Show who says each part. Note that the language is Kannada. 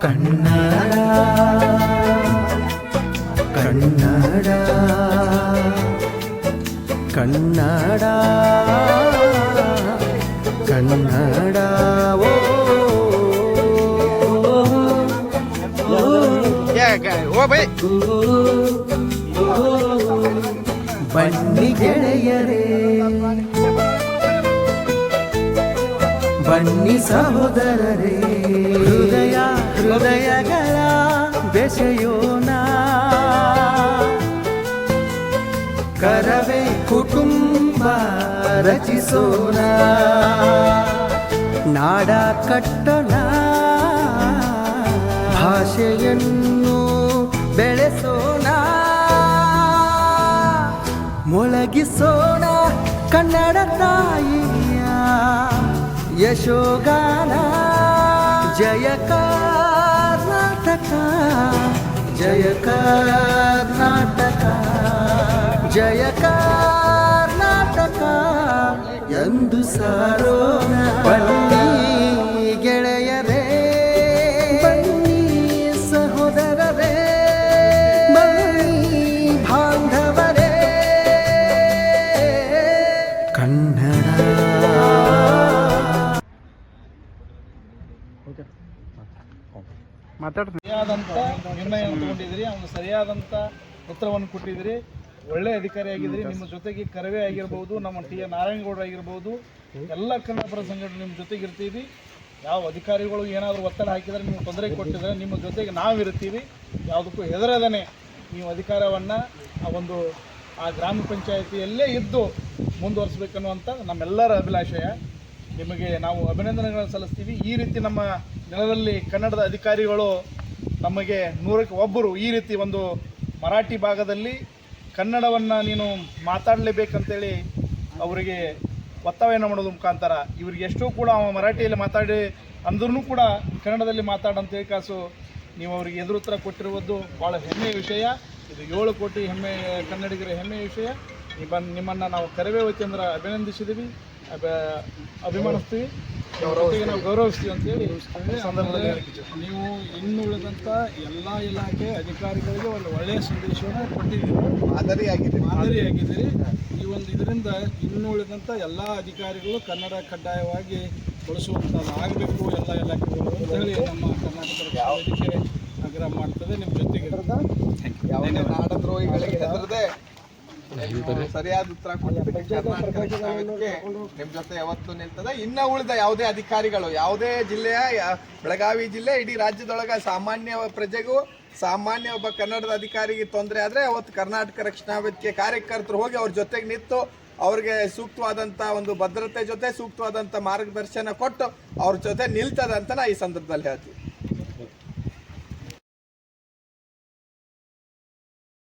Speaker 1: ಕನ್ನಡ ಕನ್ನಡ ಕನ್ನಡ ಕನ್ನಡ ಓ
Speaker 2: ಓ ಬೈ
Speaker 1: ಬನ್ನಿ ಗೆಳೆಯರೇ ಬನ್ನಿ ಸಹೋದರರೇ ಹೃದಯ ಹೃದಯಗಳ ಬೆಸೆಯೋಣ. ಕರವೇ ಕುಟುಂಬ ರಚಿಸೋಣ. ನಾಡ ಕಟ್ಟಣ. ಭಾಷೆಯನ್ನು ಬೆಳೆಸೋಣ. ಮೊಳಗಿಸೋಣ ಕನ್ನಡ ತಾಯಿಯ ಯಶೋಗಾನ. ಜಯ ಕರ್ನಾಟಕ ಜಯ ಕರ್ನಾಟಕ ಜಯ ಕರ್ನಾಟಕ ಎಂದು
Speaker 2: ಮಾತಾಡ್ತೀನಿ.
Speaker 3: ಸರಿಯಾದಂಥ ನಿರ್ಣಯವನ್ನು ತಗೊಂಡಿದ್ರಿ ಅವನು ಸರಿಯಾದಂಥ ಉತ್ತರವನ್ನು ಕೊಟ್ಟಿದ್ರಿ ಒಳ್ಳೆ ಅಧಿಕಾರಿ ಆಗಿದ್ದೀರಿ, ನಿಮ್ಮ ಜೊತೆಗೆ ಕರವೇ ಆಗಿರ್ಬೋದು, ನಮ್ಮ ಟಿ ಎ ನಾರಾಯಣಗೌಡ ಆಗಿರ್ಬೋದು, ಎಲ್ಲ ಕನ್ನಡಪರ ಸಂಘಟನೆ ನಿಮ್ಮ ಜೊತೆಗೆ ಇರ್ತೀವಿ. ಯಾವ ಅಧಿಕಾರಿಗಳು ಏನಾದರೂ ಒತ್ತಡ ಹಾಕಿದರೆ ನಿಮ್ಗೆ ತೊಂದರೆ ಕೊಟ್ಟಿದ್ರೆ, ನಿಮ್ಮ ಜೊತೆಗೆ ನಾವಿರ್ತೀವಿ ಯಾವುದಕ್ಕೂ ಹೆದರದನೆ ನೀವು ಅಧಿಕಾರವನ್ನು ಆ ಒಂದು ಆ ಗ್ರಾಮ ಪಂಚಾಯಿತಿಯಲ್ಲೇ ಇದ್ದು ಮುಂದುವರಿಸ್ಬೇಕನ್ನುವಂಥ ನಮ್ಮೆಲ್ಲರ ಅಭಿಲಾಷಯ. ನಿಮಗೆ ನಾವು ಅಭಿನಂದನೆಗಳನ್ನು ಸಲ್ಲಿಸ್ತೀವಿ. ಈ ರೀತಿ ನಮ್ಮ ನೆಲದಲ್ಲಿ ಕನ್ನಡದ ಅಧಿಕಾರಿಗಳು ನಮಗೆ ನೂರಕ್ಕೆ ಒಬ್ಬರು ಈ ರೀತಿ ಒಂದು ಮರಾಠಿ ಭಾಗದಲ್ಲಿ ಕನ್ನಡವನ್ನು ನೀನು ಮಾತಾಡಲೇಬೇಕಂತೇಳಿ ಅವರಿಗೆ ಒತ್ತಾಯನ ಮಾಡೋದು ಮುಖಾಂತರ ಇವ್ರಿಗೆ ಎಷ್ಟೋ ಕೂಡ ಅವ ಮರಾಠಿಯಲ್ಲಿ ಮಾತಾಡಿ ಅಂದ್ರೂ ಕೂಡ ಕನ್ನಡದಲ್ಲಿ ಮಾತಾಡಂತೇಳಿ ಕಾಸು ನೀವು ಅವರಿಗೆ ಎದುರುತ್ತರ ಕೊಟ್ಟಿರುವುದು ಭಾಳ ಹೆಮ್ಮೆಯ ವಿಷಯ. ಇದು ಏಳು ಕೋಟಿ ಹೆಮ್ಮೆ ಕನ್ನಡಿಗರ ಹೆಮ್ಮೆಯ ವಿಷಯ. ಬಂದು ನಿಮ್ಮನ್ನು ನಾವು ಕರವೇ ವತಿಯಿಂದ ಅಭಿನಂದಿಸಿದ್ದೀವಿ ಅಭ ಅಭಿಮಾನಿಸ್ತೀವಿ ಜೊತೆಗೆ ನಾವು ಗೌರವಿಸ್ತೀವಿ ಅಂತೇಳಿ ಸಂದರ್ಭದಲ್ಲಿ
Speaker 4: ನೀವು ಇನ್ನುಳಿದಂತ ಎಲ್ಲ ಇಲಾಖೆ ಅಧಿಕಾರಿಗಳಿಗೆ ಒಂದು ಒಳ್ಳೆಯ ಸಂದೇಶವನ್ನು ಕೊಟ್ಟಿದ್ದೀರಿ.
Speaker 3: ಮಾದರಿಯಾಗಿದೆ.
Speaker 4: ಮಾದರಿಯಾಗಿದ್ದೀರಿ ಈ ಒಂದು ಇದರಿಂದ ಇನ್ನುಳಿದಂತ ಎಲ್ಲ ಅಧಿಕಾರಿಗಳು ಕನ್ನಡ ಕಡ್ಡಾಯವಾಗಿ ಬಳಸುವಂಥದ್ದು ಆಗಬೇಕು ಎಲ್ಲ ಇಲಾಖೆಗಳು ಅಂತ ಹೇಳಿ ನಮ್ಮ ಕರ್ನಾಟಕ ರಕ್ಷಣಾ ವೇದಿಕೆ ಆಗ್ರಹ ಮಾಡ್ತದೆ. ನಿಮ್ಮ ಜೊತೆಗೆ.
Speaker 3: ನಾಡದ್ರೋಹಿಗಳಿಗೆ ಸರಿಯಾದ ಉತ್ತರ ಕೊಟ್ಟಿದ್ದಕ್ಕೆ ಕರ್ನಾಟಕ ರಕ್ಷಣಾ ವೇದಿಕೆ ನಿಮ್ ಜೊತೆ ಯಾವತ್ತು ನಿಲ್ತದೆ. ಇನ್ನ ಉಳಿದ ಯಾವುದೇ ಅಧಿಕಾರಿಗಳು, ಯಾವುದೇ ಜಿಲ್ಲೆಯ ಬೆಳಗಾವಿ ಜಿಲ್ಲೆ, ಇಡೀ ರಾಜ್ಯದೊಳಗ ಸಾಮಾನ್ಯ ಪ್ರಜೆಗೂ, ಸಾಮಾನ್ಯ ಒಬ್ಬ ಕನ್ನಡದ ಅಧಿಕಾರಿಗೆ ತೊಂದರೆ ಆದ್ರೆ ಅವತ್ತು ಕರ್ನಾಟಕ ರಕ್ಷಣಾ ವೇದಿಕೆ ಕಾರ್ಯಕರ್ತರು ಹೋಗಿ ಅವ್ರ ಜೊತೆಗೆ ನಿಂತು ಅವ್ರಿಗೆ ಸೂಕ್ತವಾದಂತ ಒಂದು ಭದ್ರತೆ ಜೊತೆ, ಸೂಕ್ತವಾದಂತ ಮಾರ್ಗದರ್ಶನ ಕೊಟ್ಟು ಅವ್ರ ಜೊತೆ ನಿಲ್ತದೆ ಅಂತ ನಾ ಈ ಸಂದರ್ಭದಲ್ಲಿ ಹೇಳ್ತೀವಿ